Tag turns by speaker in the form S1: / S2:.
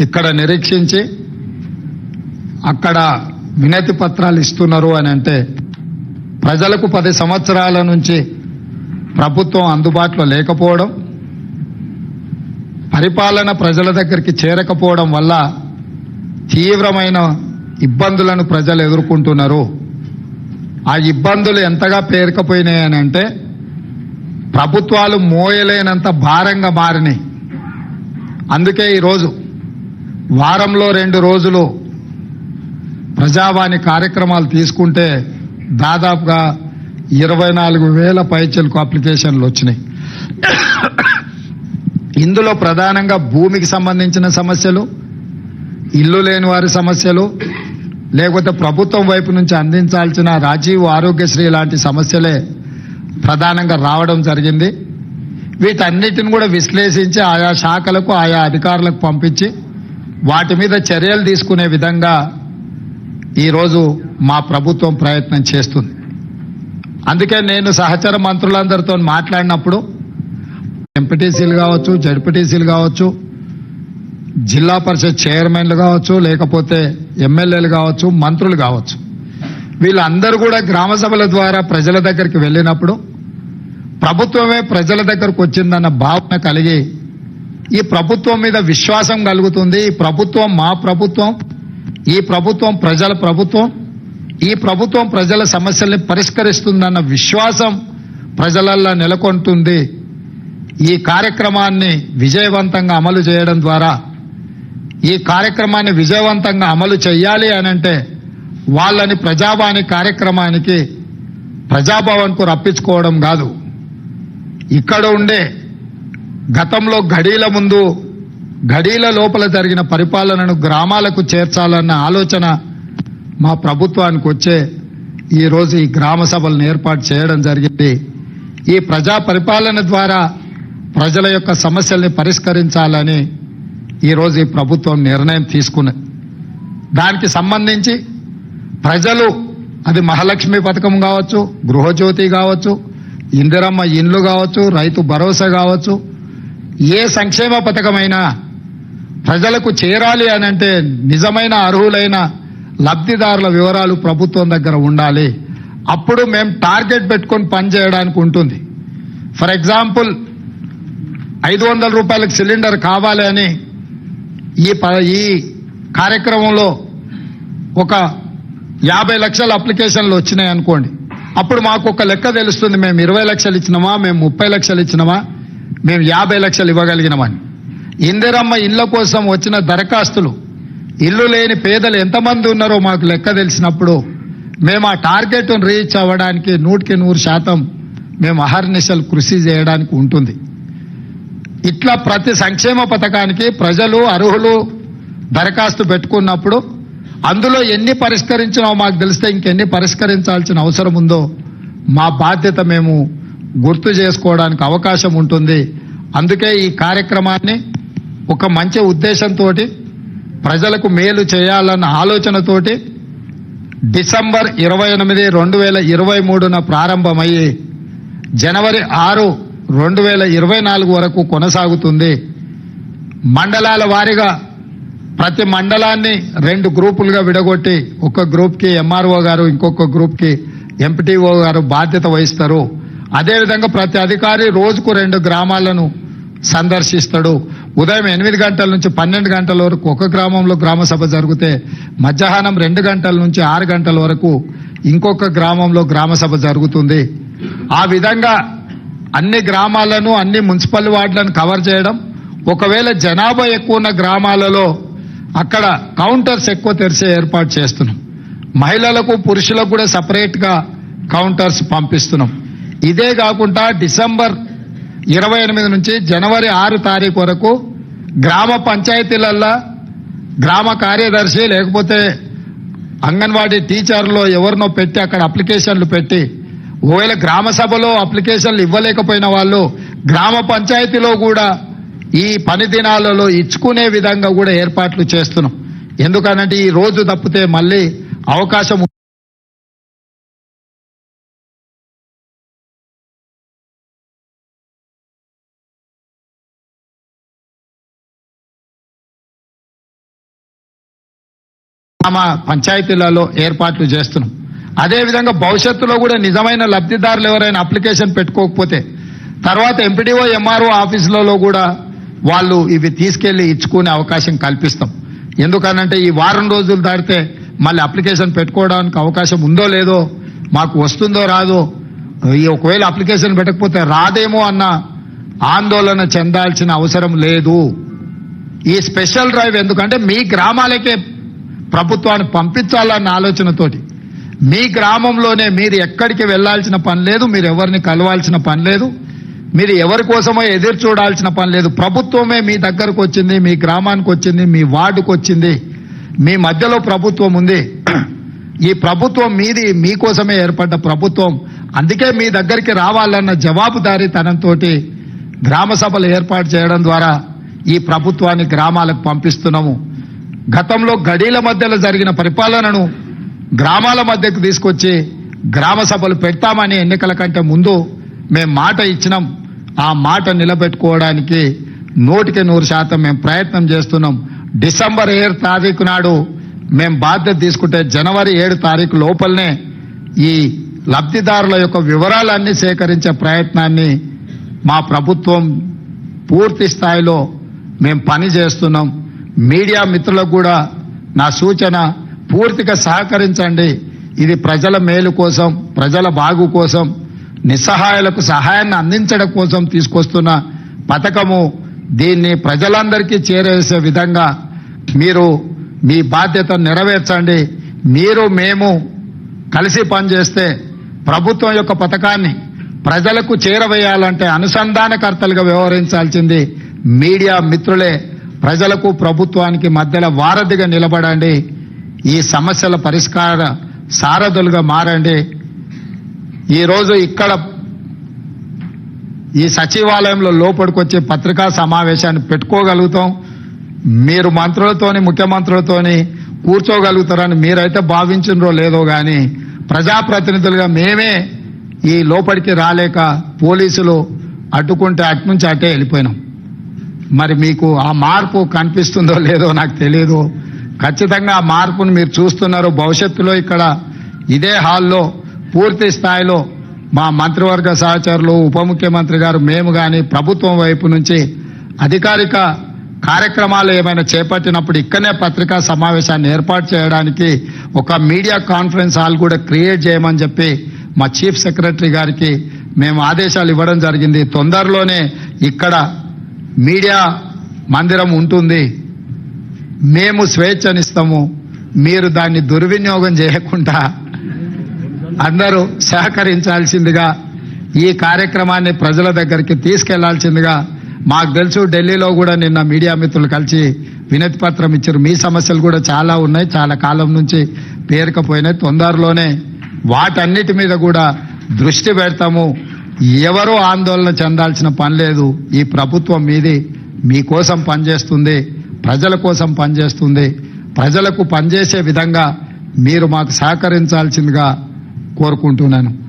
S1: ఇక్కడ నిరీక్షించి అక్కడ వినతి పత్రాలు ఇస్తున్నారు అని అంటే ప్రజలకు పది సంవత్సరాల నుంచి ప్రభుత్వం అందుబాటులో లేకపోవడం పరిపాలన ప్రజల దగ్గరికి చేరకపోవడం వల్ల తీవ్రమైన ఇబ్బందులను ప్రజలు ఎదుర్కొంటున్నారు. ఆ ఇబ్బందులు ఎంతగా పేరుకపోయినాయని అంటే ప్రభుత్వాలు మోయలేనంత భారంగా మారినాయి. అందుకే ఈరోజు వారంలో రెండు రోజులు ప్రజావాణి కార్యక్రమాలు తీసుకుంటే దాదాపుగా ఇరవై నాలుగు వేల పైచలకు అప్లికేషన్లు వచ్చినాయి. ఇందులో ప్రధానంగా భూమికి సంబంధించిన సమస్యలు ఇల్లు లేని వారి సమస్యలు లేకపోతే ప్రభుత్వం వైపు నుంచి అందించాల్సిన రాజీవ్ ఆరోగ్యశ్రీ లాంటి సమస్యలే ప్రధానంగా రావడం జరిగింది. వీటన్నిటిని కూడా విశ్లేషించి ఆయా శాఖలకు ఆయా అధికారులకు పంపించి వాటి మీద చర్యలు తీసుకునే విధంగా ఈరోజు మా ప్రభుత్వం ప్రయత్నం చేస్తుంది. అందుకే నేను సహచర మంత్రులందరితో మాట్లాడినప్పుడు ఎంపీటీసీలు కావచ్చు జడ్పీటీసీలు కావచ్చు జిల్లా పరిషత్ చైర్మన్లు కావచ్చు లేకపోతే ఎమ్మెల్యేలు కావచ్చు మంత్రులు కావచ్చు వీళ్ళందరూ కూడా గ్రామ సభల ద్వారా ప్రజల దగ్గరికి వెళ్ళినప్పుడు ప్రభుత్వమే ప్రజల దగ్గరకు వచ్చిందన్న భావన కలిగి ఈ ప్రభుత్వం మీద విశ్వాసం కలుగుతుంది. ఈ ప్రభుత్వం మా ప్రభుత్వం ఈ ప్రభుత్వం ప్రజల ప్రభుత్వం ఈ ప్రభుత్వం ప్రజల సమస్యల్ని పరిష్కరిస్తుందన్న విశ్వాసం ప్రజలల్లో నెలకొంటుంది. ఈ కార్యక్రమాన్ని విజయవంతంగా అమలు చేయడం ద్వారా ఈ కార్యక్రమాన్ని విజయవంతంగా అమలు చేయాలి అని అంటే వాళ్ళని ప్రజావాణి కార్యక్రమానికి ప్రజాభవన్కు రప్పించుకోవడం కాదు. ఇక్కడ ఉండే గతంలో గడీల ముందు గడీల లోపల జరిగిన పరిపాలనను గ్రామాలకు చేర్చాలన్న ఆలోచన మా ప్రభుత్వానికి వచ్చే ఈరోజు ఈ గ్రామ సభలను ఏర్పాటు చేయడం జరిగింది. ఈ ప్రజా పరిపాలన ద్వారా ప్రజల యొక్క సమస్యల్ని పరిష్కరించాలని ఈరోజు ఈ ప్రభుత్వం నిర్ణయం తీసుకున్నది దానికి సంబంధించి ప్రజలు అది మహాలక్ష్మి పథకం కావచ్చు గృహజ్యోతి కావచ్చు ఇందిరమ్మ ఇండ్లు కావచ్చు రైతు భరోసా కావచ్చు ఏ సంక్షేమ పథకమైనా ప్రజలకు చేరాలి అని అంటే నిజమైన అర్హులైన లబ్ధిదారుల వివరాలు ప్రభుత్వం దగ్గర ఉండాలి. అప్పుడు మేము టార్గెట్ పెట్టుకొని పనిచేయడానికి ఉంటుంది. ఫర్ ఎగ్జాంపుల్ ఐదు వందల రూపాయలకు సిలిండర్ కావాలి అని ఈ ప- ఈ కార్యక్రమంలో ఒక యాభై లక్షల అప్లికేషన్లు వచ్చినాయి అనుకోండి. అప్పుడు మాకు ఒక లెక్క తెలుస్తుంది మేము ఇరవై లక్షలు ఇచ్చినామా మేము ముప్పై లక్షలు ఇచ్చినామా? మేము యాభై లక్షలు ఇవ్వగలిగినామని ఇందిరమ్మ ఇళ్ళ కోసం వచ్చిన దరఖాస్తులు ఇల్లు లేని పేదలు ఎంతమంది ఉన్నారో మాకు లెక్క తెలిసినప్పుడు మేము ఆ టార్గెట్ను రీచ్ అవ్వడానికి నూటికి నూరు శాతం మేము అహర్నిశలు కృషి చేయడానికి ఉంటుంది. ఇట్లా ప్రతి సంక్షేమ పథకానికి ప్రజలు అర్హులు దరఖాస్తు పెట్టుకున్నప్పుడు అందులో ఎన్ని పరిష్కరించినో మాకు తెలిస్తే ఇంకెన్ని పరిష్కరించాల్సిన అవసరం ఉందో మా బాధ్యత మేము గుర్తు చేసుకోవడానికి అవకాశం ఉంటుంది. అందుకే ఈ కార్యక్రమాన్ని ఒక మంచి ఉద్దేశంతో ప్రజలకు మేలు చేయాలన్న ఆలోచనతోటి డిసెంబర్ ఇరవై ఎనిమిది రెండు వేల ఇరవై మూడున ప్రారంభమయ్యి జనవరి ఆరు రెండు వేల ఇరవై నాలుగు వరకు కొనసాగుతుంది. మండలాల వారీగా ప్రతి మండలాన్ని రెండు గ్రూపులుగా విడగొట్టి ఒక గ్రూప్కి ఎంఆర్ఓ గారు ఇంకొక గ్రూప్కి ఎంపీటీఓ గారు బాధ్యత వహిస్తారు. అదేవిధంగా ప్రతి అధికారి రోజుకు రెండు గ్రామాలను సందర్శిస్తాడు. ఉదయం ఎనిమిది గంటల నుంచి పన్నెండు గంటల వరకు ఒక గ్రామంలో గ్రామ సభ జరిగితే మధ్యాహ్నం రెండు గంటల నుంచి ఆరు గంటల వరకు ఇంకొక గ్రామంలో గ్రామ సభ జరుగుతుంది. ఆ విధంగా అన్ని గ్రామాలను అన్ని మున్సిపల్ వార్డులను కవర్ చేయడం ఒకవేళ జనాభా ఎక్కువ ఉన్న గ్రామాలలో అక్కడ కౌంటర్స్ ఎక్కువ తెరిచే ఏర్పాటు చేస్తున్నాం. మహిళలకు పురుషులకు కూడా సపరేట్గా కౌంటర్స్ పంపిస్తున్నాం. ఇదే కాకుండా డిసెంబర్ ఇరవై ఎనిమిది నుంచి జనవరి ఆరు తారీఖు వరకు గ్రామ పంచాయతీలల్లో గ్రామ కార్యదర్శి లేకపోతే అంగన్వాడీ టీచర్లో ఎవరినో పెట్టి అక్కడ అప్లికేషన్లు పెట్టి ఒకవేళ గ్రామ సభలో అప్లికేషన్లు ఇవ్వలేకపోయిన వాళ్ళు గ్రామ పంచాయతీలో కూడా ఈ పని దినాలలో ఇచ్చుకునే విధంగా కూడా ఏర్పాట్లు చేస్తున్నాం. ఎందుకనంటే ఈ రోజు తప్పితే మళ్ళీ అవకాశం తమ పంచాయతీలలో ఏర్పాట్లు చేస్తున్నాం. అదేవిధంగా భవిష్యత్తులో కూడా నిజమైన లబ్ధిదారులు ఎవరైనా అప్లికేషన్ పెట్టుకోకపోతే తర్వాత ఎంపీడీఓ ఎంఆర్ఓ ఆఫీసులలో కూడా వాళ్ళు ఇవి తీసుకెళ్ళి ఇచ్చుకునే అవకాశం కల్పిస్తాం. ఎందుకనంటే ఈ వారం రోజులు దాటితే మళ్ళీ అప్లికేషన్ పెట్టుకోవడానికి అవకాశం ఉందో లేదో మాకు వస్తుందో రాదో ఈ ఒకవేళ అప్లికేషన్ పెట్టకపోతే రాదేమో అన్న ఆందోళన చెందాల్సిన అవసరం లేదు. ఈ స్పెషల్ డ్రైవ్ ఎందుకంటే మీ గ్రామాలకే ప్రభుత్వాన్ని పంపించాలన్న ఆలోచనతోటి. మీ గ్రామంలోనే మీరు ఎక్కడికి వెళ్ళాల్సిన పని లేదు మీరు ఎవరిని కలవాల్సిన పని లేదు మీరు ఎవరి కోసమో ఎదురు చూడాల్సిన పని లేదు. ప్రభుత్వమే మీ దగ్గరకు వచ్చింది మీ గ్రామానికి వచ్చింది మీ వార్డుకు వచ్చింది మీ మధ్యలో ప్రభుత్వం ఉంది. ఈ ప్రభుత్వం మీది మీకోసమే ఏర్పడ్డ ప్రభుత్వం. అందుకే మీ దగ్గరికి రావాలన్న జవాబుదారీతనంతో గ్రామ సభలు ఏర్పాటు చేయడం ద్వారా ఈ ప్రభుత్వాన్ని గ్రామాలకు పంపిస్తున్నాము. గతంలో గడీల మధ్యలో జరిగిన పరిపాలనను గ్రామాల మధ్యకు తీసుకొచ్చి గ్రామ సభలు పెడతామని ఎన్నికల కంటే ముందు మేము మాట ఇచ్చినాం. ఆ మాట నిలబెట్టుకోవడానికి నూటికి నూరు శాతం మేము ప్రయత్నం చేస్తున్నాం. డిసెంబర్ ఏడు తారీఖు నాడు మేము బాధ్యత తీసుకుంటే జనవరి ఏడు తారీఖు లోపలనే ఈ లబ్ధిదారుల యొక్క వివరాలన్నీ సేకరించే ప్రయత్నాన్ని మా ప్రభుత్వం పూర్తి స్థాయిలో మేము పని చేస్తున్నాం మీడియా మిత్రులకు కూడా నా సూచన పూర్తిగా సహకరించండి. ఇది ప్రజల మేలు కోసం ప్రజల బాగు కోసం నిస్సహాయాలకు సహాయాన్ని అందించడం కోసం తీసుకొస్తున్న పథకము. దీన్ని ప్రజలందరికీ చేరేసే విధంగా మీరు మీ బాధ్యత నెరవేర్చండి. మీరు మేము కలిసి పనిచేస్తే ప్రభుత్వం యొక్క పథకాన్ని ప్రజలకు చేరవేయాలంటే అనుసంధానకర్తలుగా వ్యవహరించాల్సింది మీడియా మిత్రులే. ప్రజలకు ప్రభుత్వానికి మధ్యలో వారధిగా నిలబడండి. ఈ సమస్యల పరిష్కార సారథులుగా మారండి. ఈరోజు ఇక్కడ ఈ సచివాలయంలో లోపలికొచ్చే పత్రికా సమావేశాన్ని పెట్టుకోగలుగుతాం. మీరు మంత్రులతోని ముఖ్యమంత్రులతోని కూర్చోగలుగుతారని మీరైతే భావించినరో లేదో కానీ ప్రజాప్రతినిధులుగా మేమే ఈ లోపలికి రాలేక పోలీసులు అడ్డుకుంటే అట్నుంచి అటే వెళ్ళిపోయినాం. మరి మీకు ఆ మార్పు కనిపిస్తుందో లేదో నాకు తెలియదు ఖచ్చితంగా ఆ మార్పును మీరు చూస్తున్నారు. భవిష్యత్తులో ఇక్కడ ఇదే హాల్లో పూర్తి స్థాయిలో మా మంత్రివర్గ సహచరులు ఉప ముఖ్యమంత్రి గారు మేము కానీ ప్రభుత్వం వైపు నుంచి అధికారిక కార్యక్రమాలు ఏమైనా చేపట్టినప్పుడు ఇక్కడనే పత్రికా సమావేశాన్ని ఏర్పాటు చేయడానికి ఒక మీడియా కాన్ఫరెన్స్ హాల్ కూడా క్రియేట్ చేయమని చెప్పి మా చీఫ్ సెక్రటరీ గారికి మేము ఆదేశాలు ఇవ్వడం జరిగింది. తొందరలోనే ఇక్కడ మీడియా మందిరం ఉంటుంది. మేము స్వేచ్ఛనిస్తాము. మీరు దాన్ని దుర్వినియోగం చేయకుండా అందరూ సహకరించాల్సిందిగా ఈ కార్యక్రమాన్ని ప్రజల దగ్గరికి తీసుకెళ్ళాల్సిందిగా మాకు తెలుసు ఢిల్లీలో కూడా నిన్న మీడియా మిత్రులు కలిసి వినతి పత్రం ఇచ్చారు. మీ సమస్యలు కూడా చాలా ఉన్నాయి. చాలా కాలం నుంచి పేరుకపోయినాయి. తొందరలోనే వాటన్నిటి మీద కూడా దృష్టి పెడతాము. ఎవరూ ఆందోళన చెందాల్సిన పని లేదు. ఈ ప్రభుత్వం మీది. మీకోసం పనిచేస్తుంది. ప్రజల కోసం పనిచేస్తుంది. ప్రజలకు పనిచేసే విధంగా మీరు మాకు సహకరించాల్సిందిగా కోరుకుంటున్నాను.